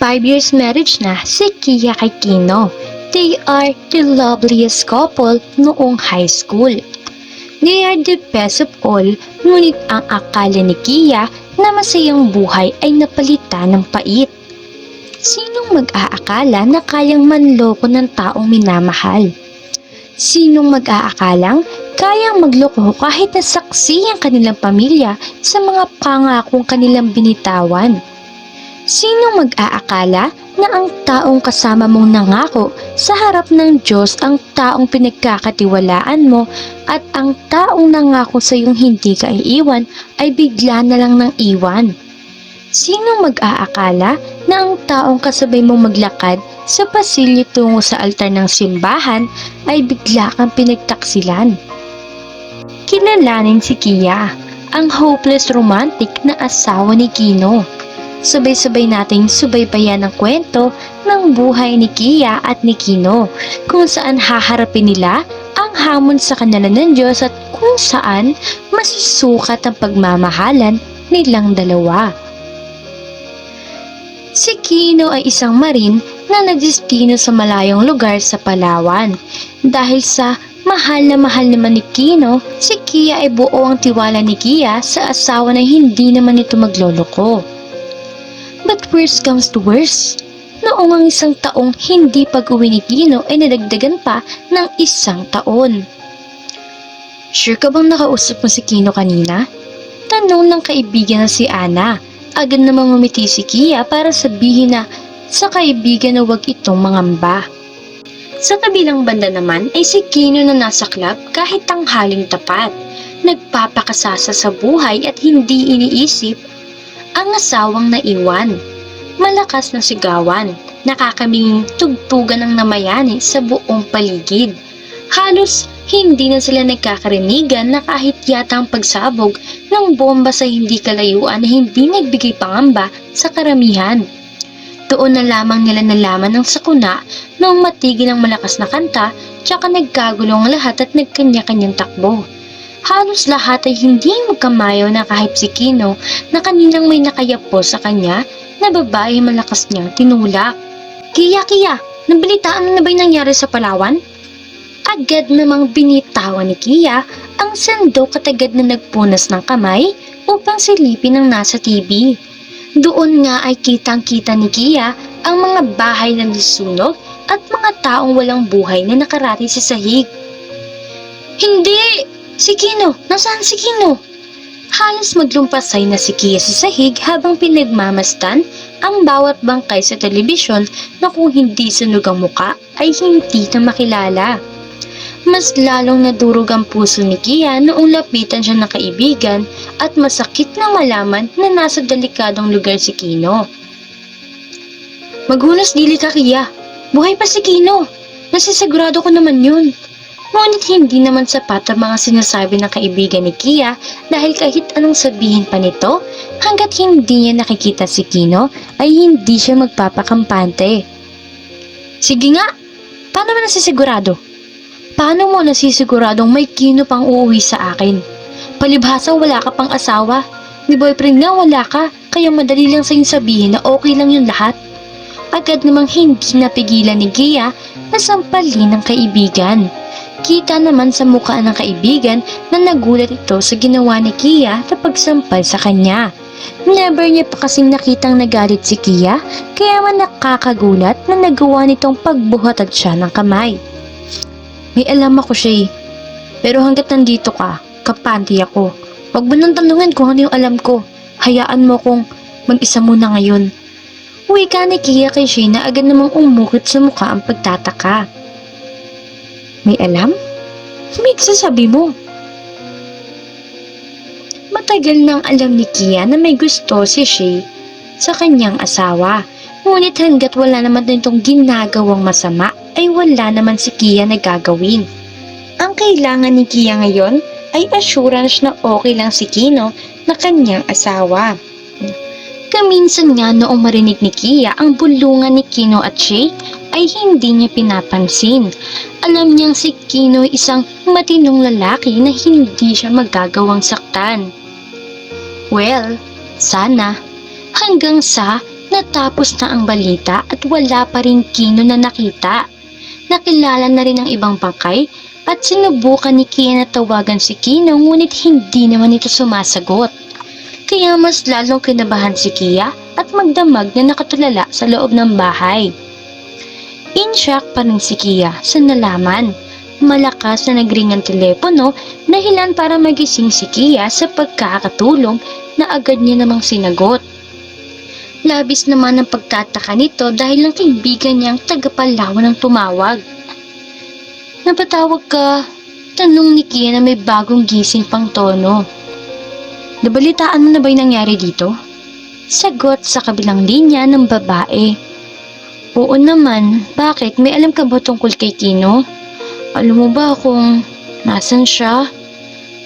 Five years marriage na si Kia kay Kino. They are the loveliest couple noong high school. They are the best of all, ngunit ang akala ni Kia na masayang buhay ay napalitan ng pait. Sinong mag-aakala na kayang manloko ng taong minamahal? Sinong mag-aakalang kayang magloko kahit na saksi ang kanilang pamilya sa mga pangakong kanilang binitawan? Sinong mag-aakala na ang taong kasama mong nangako sa harap ng Diyos ang taong pinagkakatiwalaan mo at ang taong nangako sa iyong hindi ka iiwan ay bigla na lang nang iwan? Sinong mag-aakala na ang taong kasabay mong maglakad sa pasilyo tungo sa altar ng simbahan ay bigla kang pinagtaksilan? Kilalanin si Kia, ang hopeless romantic na asawa ni Kino. Sabay-sabay nating subaybayan ang kwento ng buhay ni Kia at ni Kino, kung saan haharapin nila ang hamon sa kanila ng Diyos at kung saan masusukat ang pagmamahalan nilang dalawa. Si Kino ay isang marin na nagdestino sa malayong lugar sa Palawan. Dahil sa mahal na mahal naman ni Kino, si Kia ay buo ang tiwala ni Kia sa asawa na hindi naman ito magloloko. But worst comes to worst. Noong ang isang taong hindi pag-uwi ni Kino ay nadagdagan pa ng isang taon. Sure ka bang nakausap mo si Kino kanina? Tanong ng kaibigan na si Ana. Agad namang ngumiti si Kia para sabihin na sa kaibigan na huwag itong mangamba. Sa kabilang banda naman ay si Kino na nasa club kahit tanghaling tapat. Nagpapakasasa sa buhay at hindi iniisip ang asawang naiwan. Malakas na sigawan, nakakaminging tugtugan ng namayani sa buong paligid. Halos hindi na sila nagkakarinigan na kahit yata ang pagsabog ng bomba sa hindi kalayuan na hindi nagbigay pangamba sa karamihan. Doon na lamang nila nalaman ng sakuna noong matigil ang malakas na kanta tsaka nagkagulong lahat at nagkanya-kanyang takbo. Halos lahat ay hindi magkamayo na kahit si Kino na kaninang may nakayapo sa kanya na babae malakas niyang tinulak. Kiya, Kiya, nabalitaan mo na ba yung nangyari sa Palawan? Agad namang binitawan ni Kia ang sandok at agad na nagpunas ng kamay upang silipin ang nasa TV. Doon nga ay kitang-kita ni Kia ang mga bahay na nasunog at mga taong walang buhay na nakarati sa sahig. Hindi! Si Kino! Nasaan si Kino? Halos maglumpasay na si Kia sa sahig habang pinagmamastan ang bawat bangkay sa telebisyon na kung hindi sunog ang muka ay hindi na makilala. Mas lalong nadurog ang puso ni Kia noong lapitan siya ng kaibigan at masakit na malaman na nasa delikadong lugar si Kino. Maghunos dili ka, Kia. Buhay pa si Kino. Nasisigurado ko naman yun. Ngunit hindi naman sapat ang mga sinasabi ng kaibigan ni Kia dahil kahit anong sabihin pa nito, hanggat hindi niya nakikita si Kino ay hindi siya magpapakampante. Sige nga, paano mo nasisigurado? Paano mo nasisiguradong may Kino pang uuwi sa akin? Palibhasa wala ka pang asawa. Ni boyfriend nga wala ka, kaya madali lang sa'yo sabihin na okay lang yung lahat. Agad namang hindi napigilan ni Gia na sampalin ng kaibigan. Kita naman sa mukha ng kaibigan na nagulat ito sa ginawa ni Kia na pagsampal sa kanya. Never niya pa kasing nakitang nagalit si Kia, kaya man nakakagulat na nagawa nitong pagbuhat at siya ng kamay. May alam ako siya eh. Pero hanggat nandito ka, kapanti ako. Huwag mo nang tanungin kung ano yung alam ko. Hayaan mo kong mag-isa muna ngayon. Uwi ka ni Kia kay Shay na agad namang umukit sa mukha ang pagtataka. May alam? May sasabi mo. Matagal nang alam ni Kia na may gusto si Shay sa kanyang asawa. Ngunit hanggat wala naman din itong ginagawang masama, ay wala naman si Kia na gagawin. Ang kailangan ni Kia ngayon ay assurance na okay lang si Kino na kanyang asawa. Kaminsan nga noong marinig ni Kia ang bulungan ni Kino at Shay ay hindi niya pinapansin. Alam niyang si Kino isang matinong lalaki na hindi siya magagawang saktan. Well, sana. Hanggang sa natapos na ang balita at wala pa rin Kino na nakita. Nakilala na rin ang ibang bangkay at sinubukan ni Kia na tawagan si Kino ngunit hindi naman ito sumasagot. Kaya mas lalong kinabahan si Kia at magdamag na nakatulala sa loob ng bahay. In shock pa rin si Kia sa nalaman. Malakas na nagring ang telepono dahilan para magising si Kia sa pagkakatulong na agad niya namang sinagot. Labis naman ang pagtataka nito dahil ang kaibigan niyang tagapalawan ang tumawag. Napatawag ka, tanong ni Kia na may bagong gising pang tono. Nabalitaan mo na ba nangyari dito? Sagot sa kabilang linya ng babae. Oo naman, bakit? May alam ka ba tungkol kay Kino? Alam mo ba kung nasan siya?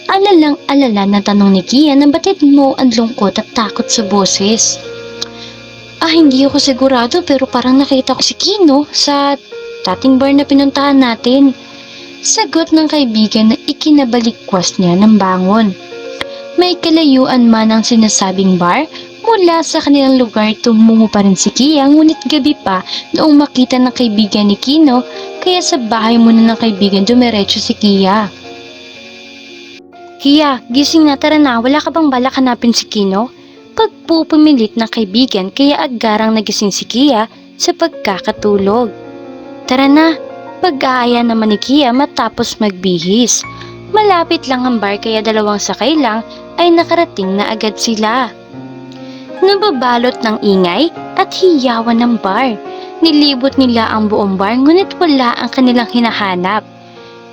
Alalang alala na tanong ni Kia na batid mo ang lungkot at takot sa boses. Ah, hindi ako sigurado pero parang nakita ko si Kino sa dating bar na pinuntahan natin. Sagot ng kaibigan na ikinabalikwas niya ng bangon. May kalayuan man ang sinasabing bar mula sa kanilang lugar tumungo pa rin si Kia ngunit gabi pa noong makita ng kaibigan ni Kino kaya sa bahay muna ng kaibigan dumiretso si Kia. Kia, gising na tara na, wala ka bang balak hanapin si Kino? Pagpupumilit ng kaibigan kaya agarang nagising si Kia sa pagkakatulog. Tara na, pag-aaya naman ni Kia matapos magbihis. Malapit lang ang bar kaya dalawang sakay lang ay nakarating na agad sila. Nababalot ng ingay at hiyawan ng bar. Nilibot nila ang buong bar ngunit wala ang kanilang hinahanap.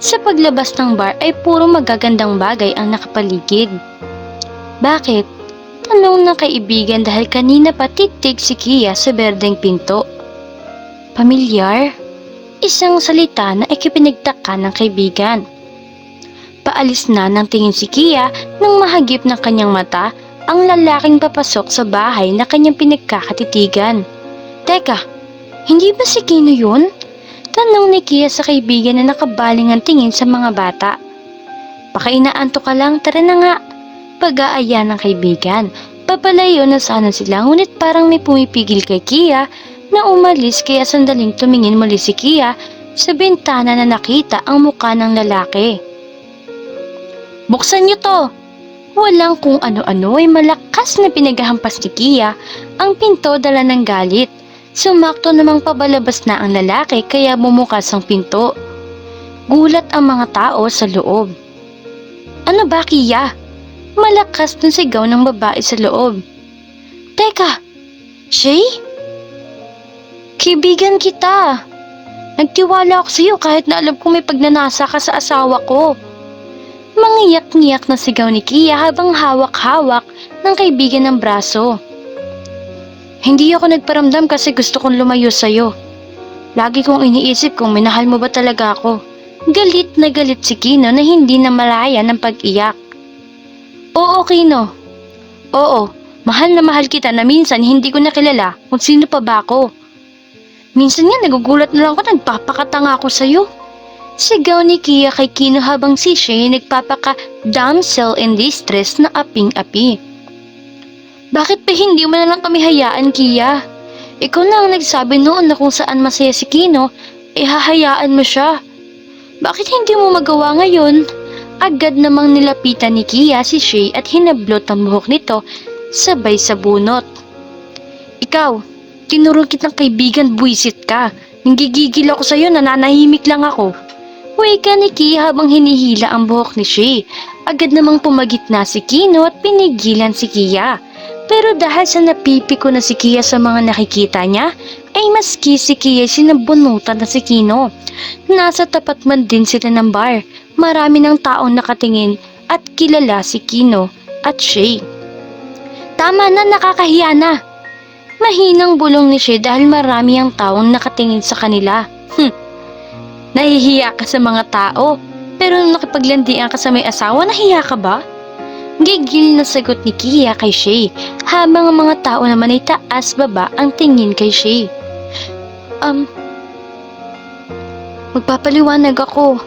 Sa paglabas ng bar ay puro magagandang bagay ang nakapaligid. Bakit? Tanong ng kaibigan dahil kanina pa titig si Kia sa berdeng pinto. Pamilyar? Isang salita na ikipinagtaka ng kaibigan. Paalis na ng tingin si Kia nang mahagip ng kanyang mata ang lalaking papasok sa bahay na kanyang pinagkakatitigan. Teka, hindi ba si Kino yun? Tanong ni Kia sa kaibigan na nakabaling ang tingin sa mga bata. Baka inaanto ka lang, tara na nga. Pag-aaya ng kaibigan. Papalayo na sana sila ngunit parang may pumipigil kay Kia na umalis kaya sandaling tumingin muli si Kia sa bintana na nakita ang muka ng lalaki. Buksan niyo to! Walang kung ano-ano ay malakas na pinaghahampas ni Kia ang pinto dala ng galit. Sumakto namang pabalabas na ang lalaki kaya bumukas ang pinto. Gulat ang mga tao sa loob. Ano ba, Kia? Malakas na sigaw ng babae sa loob. Teka, Shay? Kibigan kita. Nagtiwala ako sa iyo kahit na alam kong may pagnanasa ka sa asawa ko. Mangiyak-ngiyak na sigaw ni Kia habang hawak-hawak ng kaibigan ng braso. Hindi ako nagparamdam kasi gusto kong lumayo sa'yo. Lagi kong iniisip kung minahal mo ba talaga ako. Galit na galit si Kino na hindi na malaya ng pag-iyak. Oo, Kino. Oo, mahal na mahal kita na minsan hindi ko nakilala kung sino pa ba ako. Minsan nga nagugulat na lang ako nagpapakatanga ako sa'yo. Sigaw ni Kia kay Kino habang si Shay nagpapaka damsel in distress na aping-api. Bakit pa hindi mo na lang kami hayaan, Kia? Ikaw na ang nagsabi noon na kung saan masaya si Kino, eh hahayaan mo siya. Bakit hindi mo magawa ngayon? Agad namang nilapitan ni Kia si Shay at hinablot ang buhok nito sabay sa bunot. Ikaw, tinuro kitang kaibigan buwisit ka. Nanggigigil ako sa'yo, nananahimik lang ako. Wika ni Kia habang hinihila ang buhok ni Shay. Agad namang pumagit na si Kino at pinigilan si Kia. Pero dahil sa napipiko na si Kia sa mga nakikita niya, ay maski si Kia sinabunutan na si Kino. Nasa tapat man din sila ng bar. Marami ng taong nakatingin at kilala si Kino at Shay. Tama na, nakakahiya na. Mahinang bulong ni Shay dahil marami ang taong nakatingin sa kanila. Hmm. Nahihiya ka sa mga tao, pero nung nakipaglandian ka sa may asawa, nahiya ka ba? Gigil na sagot ni Kia kay Shay, habang ang mga tao naman ay taas baba ang tingin kay Shay. Um, magpapaliwanag ako.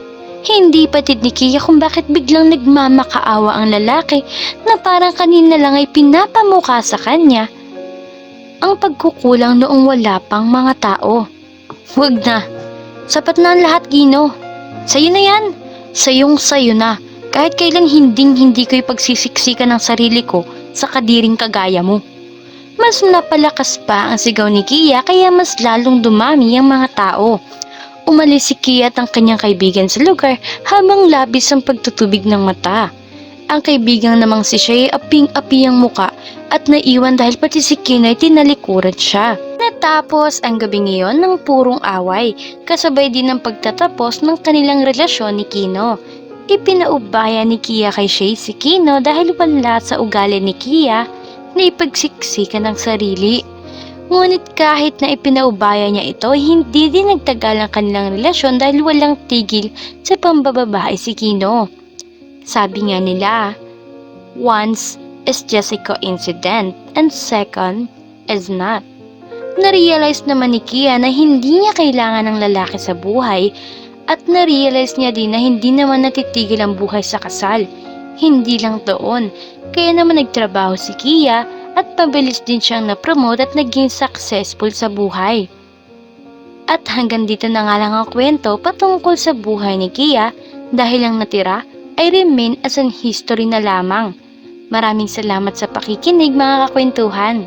Hindi patid ni Kia kung bakit biglang nagmamakaawa ang lalaki na parang kanina lang ay pinapamukha sa kanya ang pagkukulang noong wala pang mga tao. Huwag na. Sapat na ang lahat, Gino. Sa'yo na yan. Sayong sayo na. Kahit kailang hinding hindi ko ipagsisiksikan ng sarili ko sa kadiring kagaya mo. Mas napalakas pa ang sigaw ni Kia kaya mas lalong dumami ang mga tao. Umalis si Kia at ang kanyang kaibigan sa lugar habang labis ang pagtutubig ng mata. Ang kaibigan namang si Shay aping-api ang muka at naiwan dahil pati si Kino ay tinalikuran siya. Natapos ang gabi ngayon ng purong away, kasabay din ng pagtatapos ng kanilang relasyon ni Kino. Ipinaubaya ni Kia kay Shay si Kino dahil wala sa ugali ni Kia na ipagsiksikan ng sarili. Ngunit kahit na ipinaubaya niya ito, hindi din nagtagal ang kanilang relasyon dahil walang tigil sa pambababae si Kino. Sabi nga nila, once is just a coincidence and second is not. Narealize naman ni Kia na hindi niya kailangan ng lalaki sa buhay at narealize niya din na hindi naman natitigil ang buhay sa kasal. Hindi lang doon, kaya naman nagtrabaho si Kia at pabilis din siyang na-promote at naging successful sa buhay. At hanggang dito na nga lang ang kwento patungkol sa buhay ni Kia dahil ang natira ay remain as an history na lamang. Maraming salamat sa pakikinig mga kakwentuhan.